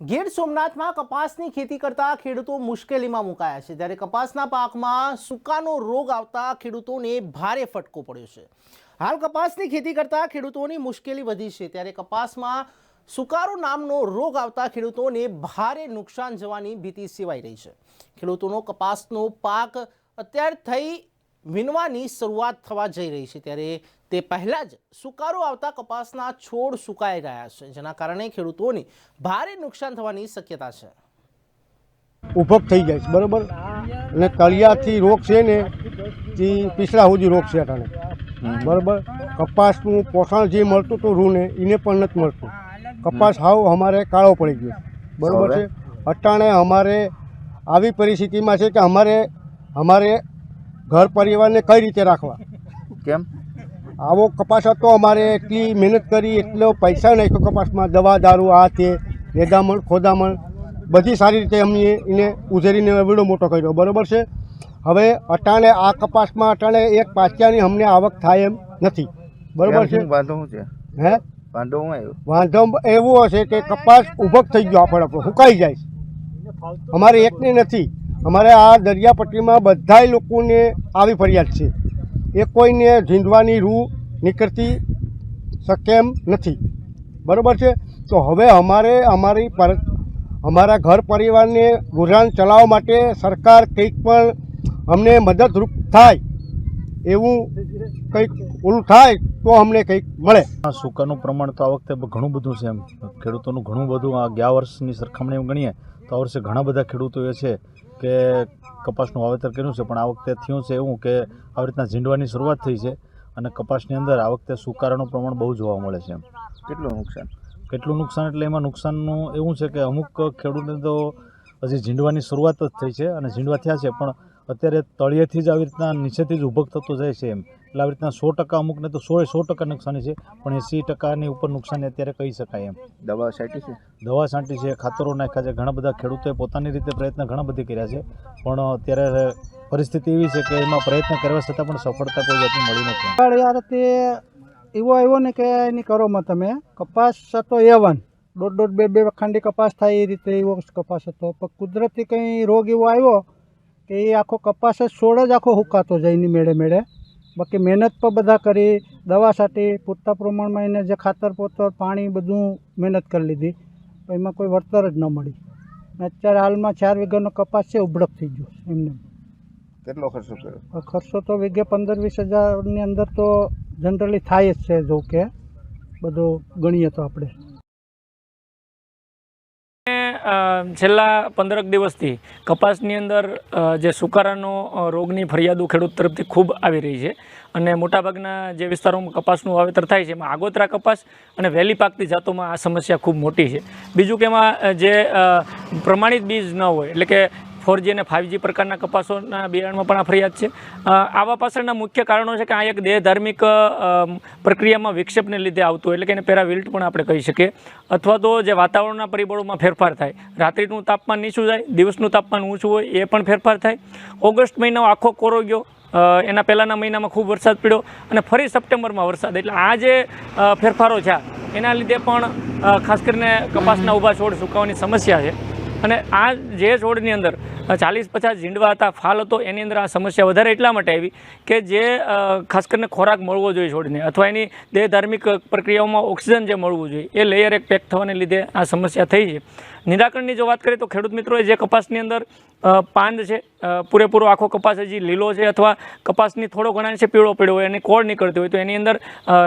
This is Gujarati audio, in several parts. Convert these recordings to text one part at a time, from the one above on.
ગીર સોમનાથમાં કપાસની ખેતી કરતા ખેડૂતો મુશ્કેલીમાં મુકાયા છે. ત્યારે કપાસના પાકમાં સુકાનો રોગ આવતા ખેડૂતોને ભારે ફટકો પડ્યો છે. હાલ કપાસની ખેતી કરતા ખેડૂતોની મુશ્કેલી વધી છે. ત્યારે કપાસમાં સુકારો નામનો રોગ આવતા ખેડૂતોને ભારે નુકસાન જવાની ભીતિ સેવાઈ રહી છે. ખેડૂતોનો કપાસનો પાક અત્યાર થઈ વીણવાની શરૂઆત થવા જઈ રહી છે ત્યારે તે પહેલાં જ સુકારો આવતા કપાસના છોડ સુકાઈ રહ્યા છે જેના કારણે ખેડૂતોને ભારે નુકસાન થવાની શક્યતા છે. ઉભપ થઈ જાય છે બરાબર? અને તળિયાથી રોગ છે ને તે પીસડા સુધી રોગ છે અટાણે. બરાબર? કપાસનું પોષણ જે મળતું હતું રૂને એને પણ નથી મળતું. કપાસ હાવ અમારે કાળો પડી ગયો બરાબર છે? અટાણે અમારે આવી પરિસ્થિતિમાં છે કે અમારે અમારે ઘર પરિવારને કઈ રીતે રાખવા? કેમ? આવો કપાસ હતો અમારે એટલી મહેનત કરી એટલો પૈસા નાખ્યો કપાસમાં દવા દારૂ આ તે રેદામણ ખોદામણ બધી સારી રીતે અમે એને ઉધેરીને એવડો મોટો કર્યો બરાબર છે? હવે અટાણે આ કપાસમાં અટાણે એક પાછિયાની અમને આવક થાય એમ નથી બરાબર છે? વાંધો શું છે? હે? વાંધો શું આવ્યો? વાંધો એવું હશે કે કપાસ ઉભક થઈ ગયો આપણે આપણો સુકાઈ જાય અમારે એકને નથી. અમારે આ દરિયાપટ્ટીમાં બધાય લોકોને આવી ફરિયાદ છે. એ કોઈને ઝીંડવાની રૂ નીકળતી શકે એમ નથી. બરાબર છે? તો હવે અમારે અમારી પર અમારા ઘર પરિવારને ગુજરાન ચલાવવા માટે સરકાર કંઈક પણ અમને મદદરૂપ થાય એવું કંઈક ઓલું થાય તો અમને કંઈક મળે. આ સુકાનું પ્રમાણ તો આ વખતે ઘણું બધું છે એમ. ખેડૂતોનું ઘણું બધું આ ગયા વર્ષની સરખામણી ગણીએ તો આ વર્ષે ઘણા બધા ખેડૂતો એ છે કે કપાસનું વાવેતર કર્યું છે પણ આ વખતે થયું છે એવું કે આવી રીતના ઝીંડવાની શરૂઆત થઈ છે અને કપાસની અંદર આ વખતે સુકારાનું પ્રમાણ બહુ જોવા મળે છે એમ. કેટલું નુકસાન? કેટલું નુકસાન એટલે એમાં નુકસાનનું એવું છે કે અમુક ખેડૂતને તો હજી ઝીંડવાની શરૂઆત જ થઈ છે અને ઝીંડવા થયા છે પણ અત્યારે તળિયેથી જ આવી રીતના નીચેથી જ ઉભક થતો જાય છે એમ. એટલે આવી રીતના સો ટકા અમુકને તો સો સો ટકા નુકસાની છે પણ એંસી ટકાની ઉપર નુકસાની અત્યારે કહી શકાય એમ. દવા છાંટી છે? દવા છાંટી છે ખાતરો નાખ્યા છે ઘણા બધા ખેડૂતોએ પોતાની રીતે પ્રયત્ન ઘણા બધી કર્યા છે પણ અત્યારે પરિસ્થિતિ એવી છે કે એમાં પ્રયત્ન કરવા છતાં પણ સફળતા કોઈ જાતની મળી નથી પણ યાર તે એવો આવ્યો ને કે એની કરોમાં તમે. કપાસ હતો એવન. દોઢ દોઢ બે બે ખાંડી કપાસ થાય એ રીતે એવો કપાસ હતો. પણ કુદરતી કંઈ રોગ એવો આવ્યો કે એ આખો કપાસ જ છોડ જ આખો હુકાતો જાય એની મેળે મેળે. બાકી મહેનત પણ બધા કરી દવા છાંટી પૂરતા પ્રમાણમાં એને જે ખાતર પોતર પાણી બધું મહેનત કરી લીધી. પણ એમાં કોઈ વળતર જ ન મળી. અત્યારે હાલમાં ચાર વીઘાનો કપાસ છે ઉભડક થઈ ગયો એમને. કેટલો ખર્ચો કર્યો? ખર્ચો તો વીઘે પંદર વીસ હજારની અંદર તો જનરલી થાય જ છે જો કે. બધું ગણીએ તો આપણે. છેલ્લા પંદરક દિવસથી કપાસની અંદર જે સુકારાનો રોગની ફરિયાદો ખેડૂત તરફથી ખૂબ આવી રહી છે અને મોટાભાગના જે વિસ્તારોમાં કપાસનું વાવેતર થાય છે, એમાં આગોતરા કપાસ અને વહેલી પાકતી જાતોમાં આ સમસ્યા ખૂબ મોટી છે. બીજું કે એમાં જે પ્રમાણિત બીજ ન હોય, એટલે કે ફોરજી અને ફાઇવજી પ્રકારના કપાસોના બિયારણમાં પણ આ ફરિયાદ છે. આવા પાછળના મુખ્ય કારણો છે કે આ એક દેહ ધાર્મિક પ્રક્રિયામાં વિક્ષેપને લીધે આવતું એટલે કે એને પેરાવિલ્ટ પણ આપણે કહી શકીએ. અથવા તો જે વાતાવરણના પરિબળોમાં ફેરફાર થાય. રાત્રિનું તાપમાન નીચું જાય, દિવસનું તાપમાન ઊંચું હોય, એ પણ ફેરફાર થાય. ઓગસ્ટ મહિનો આખો કોરો ગયો. એના પહેલાંના મહિનામાં ખૂબ વરસાદ પડ્યો અને ફરી સપ્ટેમ્બરમાં વરસાદ. એટલે આ જે ફેરફારો છે, એના લીધે પણ ખાસ કરીને કપાસના ઊભા છોડ સુકાવાની સમસ્યા છે. અને આ જે છોડની અંદર ચાલીસ પચાસ ઝીંડવા હતા. ફાલ હતો. એની અંદર આ સમસ્યા વધારે એટલા માટે આવી કે જે ખાસ કરીને ખોરાક મળવો જોઈએ છોડને, અથવા એની દેહ ધાર્મિક પ્રક્રિયાઓમાં ઓક્સિજન જે મળવું જોઈએ, એ લેયર એક પેક થવાને લીધે આ સમસ્યા થઈ છે. નિરાકરણની જો વાત કરીએ તો ખેડૂત મિત્રોએ જે કપાસની અંદર પાંદ છે પૂરેપૂરો આખો કપાસ હજી લીલો છે અથવા કપાસની થોડો ઘણા છે પીળો પીળો હોય અને કોળ નીકળતી હોય તો એની અંદર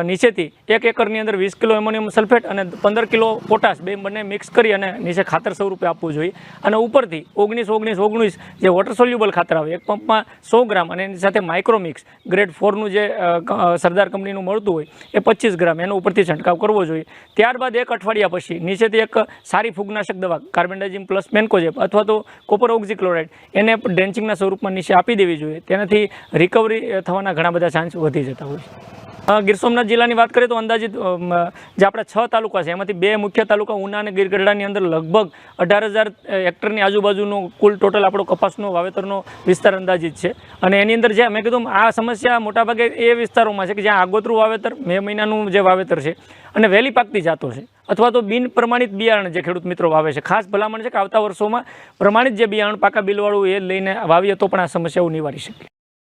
નીચેથી એક એકરની અંદર વીસ કિલો એમોનિયમ સલ્ફેટ અને પંદર કિલો પોટાશ બે બંને મિક્સ કરી અને નીચે ખાતર સ્વરૂપે આપવું જોઈએ. અને ઉપરથી ઓગણીસ ઓગણીસ ઓગણીસ જે વોટર સોલ્યુબલ ખાતર આવે, એક પંપમાં સો ગ્રામ અને એની સાથે માઇક્રોમિક્સ ગ્રેડ ફોરનું જે સરદાર કંપનીનું મળતું હોય એ પચીસ ગ્રામ એનો ઉપરથી છંટકાવ કરવો જોઈએ. ત્યારબાદ એક અઠવાડિયા પછી નીચેથી એક સારી ફૂગનાશક દવા કાર્બેન્ડાઝિમ પ્લસ મેન્કોજેપ અથવા તો કોપર ઓક્ઝીક્લોરાઇડ એને ડ્રેન્ચિંગના સ્વરૂપમાં નીચે આપી દેવી જોઈએ. તેનાથી રિકવરી થવાના ઘણા બધા ચાન્સ વધી જતા હોય છે. ગીર સોમનાથ જિલ્લાની વાત કરીએ તો અંદાજિત જે આપણા છ તાલુકા છે, એમાંથી બે મુખ્ય તાલુકા ઉના અને ગીરગઢડાની અંદર લગભગ અઢાર હજાર હેક્ટરની આજુબાજુનો કુલ ટોટલ આપણો કપાસનો, વાવેતરનો વિસ્તાર અંદાજિત છે. અને એની અંદર જે મેં કીધું આ સમસ્યા મોટાભાગે એ વિસ્તારોમાં છે કે જ્યાં આગોતરું વાવેતર, મે મહિનાનું જે વાવેતર છે, અને વહેલી પાકતી જાતો છે. અથવા તો બિન પ્રમાણિત બિયારણ જે ખેડૂત મિત્રો વાવે છે. ખાસ ભલામણ છે કે આવતા વર્ષોમાં પ્રમાણિત જે બિયારણ પાકા બિલવાળું એ લઈને વાવીએ તો પણ આ સમસ્યાઓ નિવારી શકીએ.